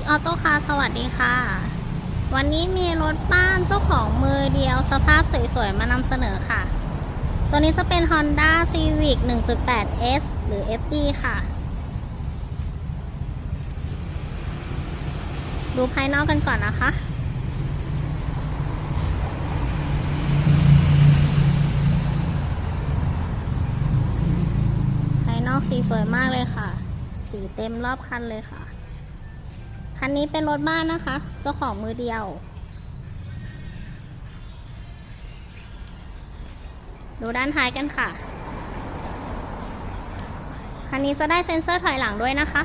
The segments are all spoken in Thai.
X Auto Car สวัสดีค่ะ วันนี้มีรถบ้านเจ้าของมือเดียวสภาพสวยๆ มานำเสนอค่ะ ตัวนี้จะเป็น Honda Civic 1.8S หรือ FD ค่ะ ดูภายนอกกันก่อนนะคะภายนอกสีสวยมากเลยค่ะ สีเต็มรอบคันเลยค่ะ คันนี้เป็นรถบ้านนะคะ เจ้าของมือเดียว ดูด้านท้ายกันค่ะ คันนี้จะได้เซ็นเซอร์ถอยหลังด้วยนะคะ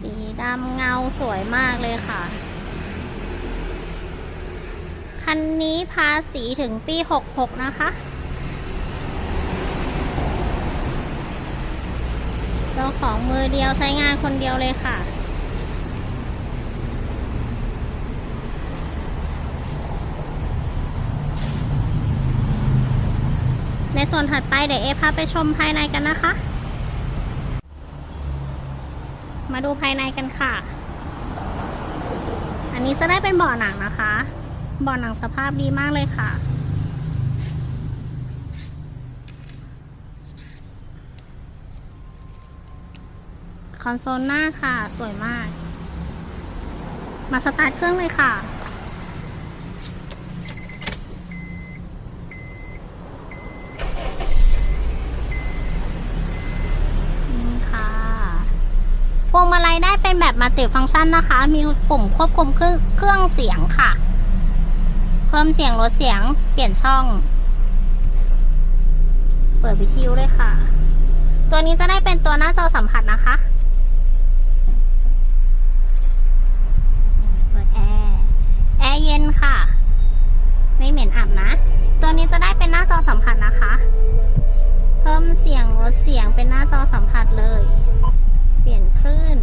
สีดำเงาสวยมากเลยค่ะ คันนี้ภาษีถึงปี 66 นะคะ เจ้าของมือเดียวใช้งานคนเดียวเลยค่ะในส่วนถัดไปเดี๋ยวเอพาไปชมภายในกันนะคะ มาดูภายในกันค่ะ อันนี้จะได้เป็นเบาะหนังนะคะ บาะหนังสภาพดีมากเลยค่ะ คอนโซลหน้าค่ะสวยมาก มาสตาร์ทเครื่องเลยค่ะนี่ค่ะพวงมาลัยได้เป็นแบบมัลติฟังก์ชันนะคะ มีปุ่มควบคุมเครื่องเสียงค่ะ เพิ่มเสียงลดเสียงเปลี่ยนช่อง เปิดวิทยุด้วยค่ะ ตัวนี้จะได้เป็นตัวหน้าจอสัมผัสนะคะเปิดแอร์แอร์เย็นค่ะ ไม่เหม็นอับนะ ตัวนี้จะได้เป็นหน้าจอสัมผัสนะคะ เพิ่มเสียงลดเสียงเป็นหน้าจอสัมผัสเลย เปลี่ยนคลื่น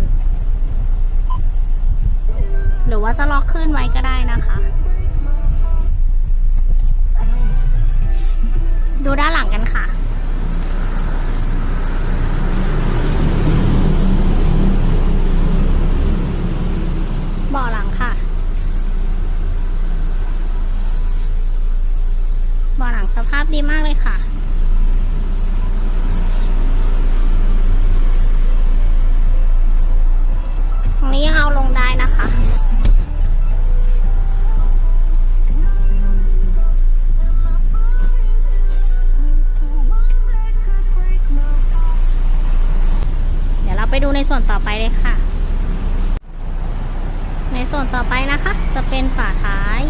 หรือว่าจะล็อกคลื่นไว้ก็ได้นะคะ ดีมากเลยค่ะ ตรงนี้ยังเอาลงได้นะคะเดี๋ยวเราไปดูในส่วนต่อไปเลยค่ะ ในส่วนต่อไปนะคะ จะเป็นฝาท้าย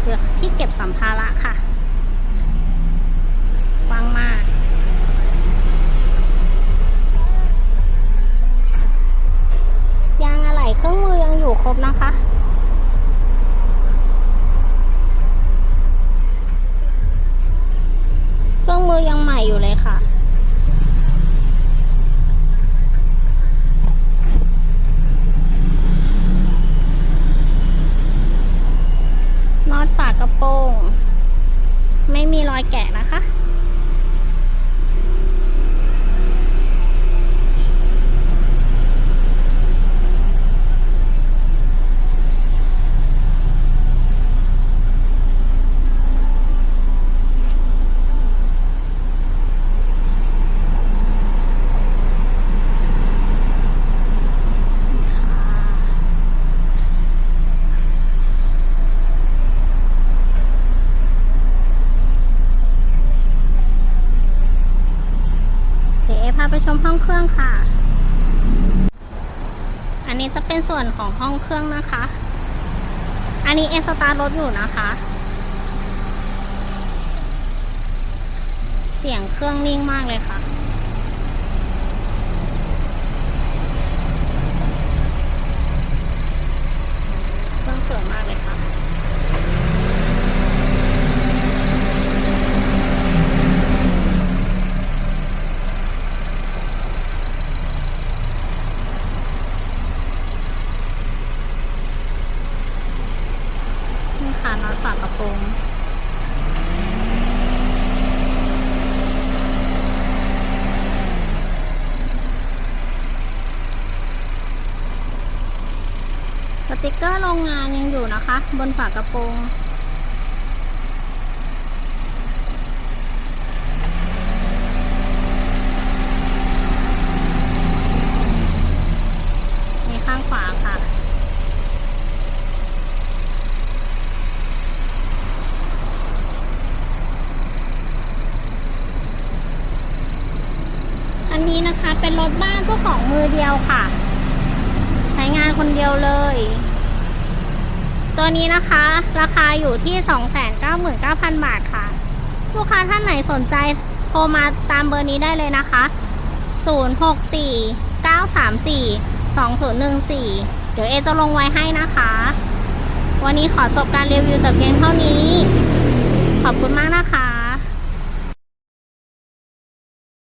เกือกที่เก็บสัมภาระค่ะ เครื่องมือยังอยู่ครบนะคะ เครื่องมือยังใหม่อยู่เลยค่ะ น็อตฝากระโปรง ไม่มีรอยแกะนะคะ เดี๋ยวเอพาไปชม ห้องเครื่องค่ะ อันนี้จะเป็นส่วนของห้องเครื่องนะคะ อันนี้เอสตาร์รถอยู่นะคะ เสียงเครื่องนิ่งมากเลยค่ะ ฝากระโปรงสติกเกอร์โรงงานยังอยู่นะคะ บนฝากระโปรง นี้นะคะ เป็นรถบ้านเจ้าของมือเดียวค่ะ ใช้งานคนเดียวเลย ตัวนี้นะคะ ราคาอยู่ที่ 299,000 บาทค่ะ ลูกค้าท่านไหนสนใจโทรมาตามเบอร์นี้ได้เลยนะคะ 064 934 2014 เดี๋ยวเอจะลงไว้ให้นะคะ วันนี้ขอจบการรีวิวแต่เพียงเท่านี้ ขอบคุณมากนะคะ